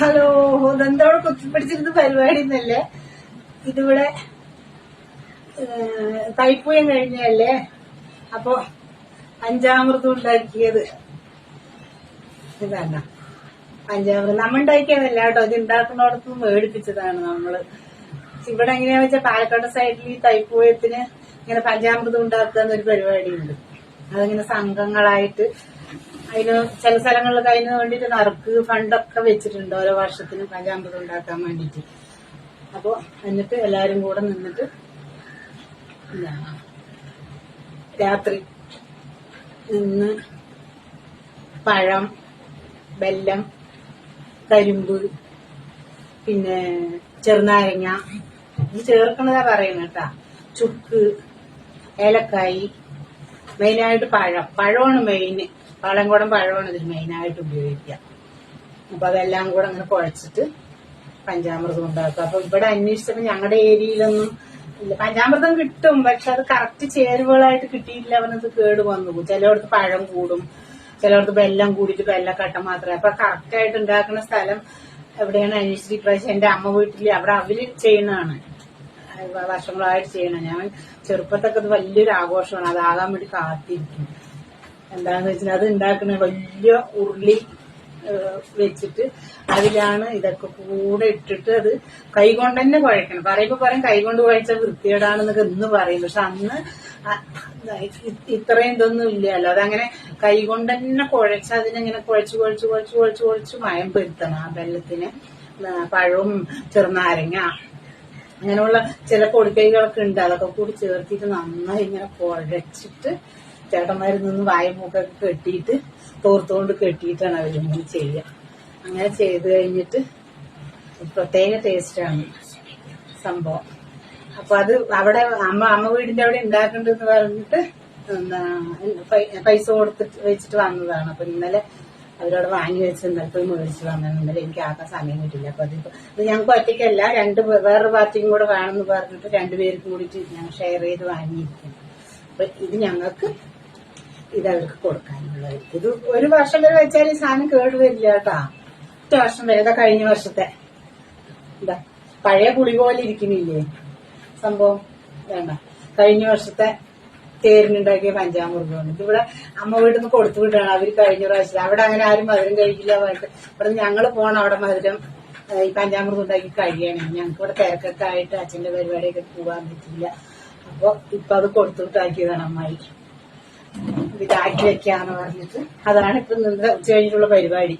Hello ഇതെന്തോടെ കുത്തിപ്പിടിച്ചിരുന്ന പരിപാടി എന്നല്ലേ ഇതിവിടെ തൈപ്പൂയം കഴിഞ്ഞല്ലേ അപ്പോ പഞ്ചാമൃതം ഉണ്ടാക്കിയത്. ഇതാണ് പഞ്ചാമൃതം നമ്മ ഉണ്ടാക്കിയതല്ല കേട്ടോ. ഇത് ഉണ്ടാക്കുന്നിടത്ത് മേടിപ്പിച്ചതാണ് നമ്മൾ. ഇവിടെ എങ്ങനെയാ വെച്ചാൽ പാലക്കാട് സൈഡിൽ ഈ തൈപ്പൂയത്തിന് ഇങ്ങനെ പഞ്ചാമൃതം ഉണ്ടാക്കുക എന്നൊരു പരിപാടിയുണ്ട്. അതിങ്ങനെ സംഘങ്ങളായിട്ട് അതിന് ചില സ്ഥലങ്ങളിലൊക്കെ അതിന് വേണ്ടിയിട്ട് നറുക്ക് ഫണ്ടൊക്കെ വെച്ചിട്ടുണ്ട് ഓരോ വർഷത്തിന് പഞ്ചാമൃതം ഉണ്ടാക്കാൻ വേണ്ടിയിട്ട്. അപ്പൊ എന്നിട്ട് എല്ലാരും കൂടെ നിന്നിട്ട് രാത്രി നിന്ന് പഴം വെല്ലം കരിമ്പ് പിന്നെ ചെറുനാരങ്ങ. ഇത് ചേർക്കണതാ പറയണ കേട്ടാ. ചുക്ക് ഏലക്കായി മെയിനായിട്ട് പഴം. പഴമാണ് മെയിൻ പാളയംകുടം പഴമാണ് ഇതിൽ മെയിനായിട്ട് ഉപയോഗിക്കുക. അപ്പൊ അതെല്ലാം കൂടെ അങ്ങനെ കുഴച്ചിട്ട് പഞ്ചാമൃതം ഉണ്ടാക്കുക. അപ്പൊ ഇവിടെ അന്വേഷിച്ചപ്പോ ഞങ്ങളുടെ ഏരിയയിലൊന്നും പഞ്ചാമൃതം കിട്ടും പക്ഷെ അത് കറക്റ്റ് ചേരുവകളായിട്ട് കിട്ടിയില്ല അവനത് കേട് വന്നു. ചിലയിടത്ത് പഴം കൂടും ചിലയിടത്ത് വെല്ലം കൂടിയിട്ട് വെല്ലക്കട്ട മാത്രമേ. അപ്പൊ കറക്റ്റ് ആയിട്ട് ഉണ്ടാക്കുന്ന സ്ഥലം എവിടെയാണ് അന്വേഷിച്ചിട്ട് ഇപ്രാവശ്യം എന്റെ അമ്മ വീട്ടിൽ അവിടെ അവർ ചെയ്യുന്നതാണ്. വർഷങ്ങളായിട്ട് ചെയ്യണം. ഞാൻ ചെറുപ്പത്തൊക്കെ അത് വലിയൊരു ആഘോഷമാണ്. അതാകാൻ വേണ്ടി കാത്തിരിക്കും. എന്താന്ന് വെച്ചാൽ അത് ഉണ്ടാക്കുന്ന വലിയ ഉരുളി വെച്ചിട്ട് അതിലാണ് ഇതൊക്കെ കൂടെ ഇട്ടിട്ട് അത് കൈകൊണ്ട് തന്നെ കുഴക്കണം. പറയുമ്പോ പറയും കൈകൊണ്ട് കുഴച്ച വൃത്തികേടാണെന്നൊക്കെ ഇന്ന് പറയും. പക്ഷെ അന്ന് ഇത്രയും ഇതൊന്നും ഇല്ലല്ലോ. അതങ്ങനെ കൈകൊണ്ട് തന്നെ കുഴച്ച് അതിനെങ്ങനെ കുഴച്ച് കുഴച്ച് കുഴച്ച് കുഴച്ച് കുഴച്ച് മയം പെരുത്തണം ആ വെള്ളത്തിന് പഴവും ചെറുനാരങ്ങ അങ്ങനെയുള്ള ചില പൊടിക്കൈകളൊക്കെ ഉണ്ട്. അതൊക്കെ കൂടി ചേർത്തിട്ട് നന്നായി ഇങ്ങനെ കുഴച്ചിട്ട് ചേട്ടന്മാരിൽ നിന്ന് വായമൂക്കൊക്കെ കെട്ടിയിട്ട് തോർത്തുകൊണ്ട് കെട്ടിയിട്ടാണ് അവരിങ്ങനെ ചെയ്യുക. അങ്ങനെ ചെയ്ത് കഴിഞ്ഞിട്ട് പ്രത്യേക ടേസ്റ്റാണ് സംഭവം. അപ്പൊ അത് അവിടെ അമ്മ അമ്മ വീടിന്റെ അവിടെ ഉണ്ടാക്കണ്ടെന്ന് പറഞ്ഞിട്ട് പൈസ കൊടുത്തിട്ട് വെച്ചിട്ട് വന്നതാണ്. അപ്പൊ ഇന്നലെ അവരോട് വാങ്ങി വെച്ച് ഇന്നലത്തെ മേടിച്ച് വന്നത് എനിക്ക് ആക്കാൻ സമയം കിട്ടില്ല അപ്പൊ അതിപ്പോ ഇത് ഞങ്ങൾക്ക് ഒറ്റയ്ക്കല്ല രണ്ട് വേറൊരു പാർട്ടിയും കൂടെ വേണമെന്ന് പറഞ്ഞിട്ട് രണ്ടുപേർക്ക് കൂടിയിട്ട് ഞങ്ങൾ ഷെയർ ചെയ്ത് വാങ്ങിയിരിക്കുന്നു. അപ്പൊ ഇത് ഞങ്ങൾക്ക് ഇത് അവർക്ക് കൊടുക്കാനുള്ളത് ഇത് ഒരു വർഷം വരെ വെച്ചാൽ ഈ സാധനം കേട് വരില്ല കേട്ടാ. ഒറ്റ വർഷം വരെ ഇതാ കഴിഞ്ഞ വർഷത്തെ. എന്താ പഴയ പുളി പോലെ ഇരിക്കുന്നില്ലേ? സംഭവം വേണ്ട. കഴിഞ്ഞ വർഷത്തെ തേരിനുണ്ടാക്കിയ പഞ്ചാമൃതമാണ് ഇതിവിടെ അമ്മ വീട്ടിൽ നിന്ന് കൊടുത്തു വിട്ടാണ് അവർ കഴിഞ്ഞ പ്രാവശ്യം അവിടെ അങ്ങനെ ആരും മധുരം കഴിക്കില്ല പറഞ്ഞിട്ട്. ഇവിടെ ഞങ്ങൾ പോണം അവിടെ മധുരം ഈ പഞ്ചാമൃതം ഉണ്ടാക്കി കഴിയണം. ഞങ്ങൾക്ക് ഇവിടെ തിരക്കൊക്കെ ആയിട്ട് അച്ഛന്റെ പരിപാടിയൊക്കെ പോകാൻ പറ്റില്ല. അപ്പൊ ഇപ്പൊ അത് കൊടുത്തു വിട്ടാക്കിയതാണ് അമ്മായി. ഇതാക്കി വെക്കാന്ന് പറഞ്ഞിട്ട് അതാണ് ഇപ്പൊ ഉച്ച കഴിഞ്ഞിട്ടുള്ള പരിപാടി.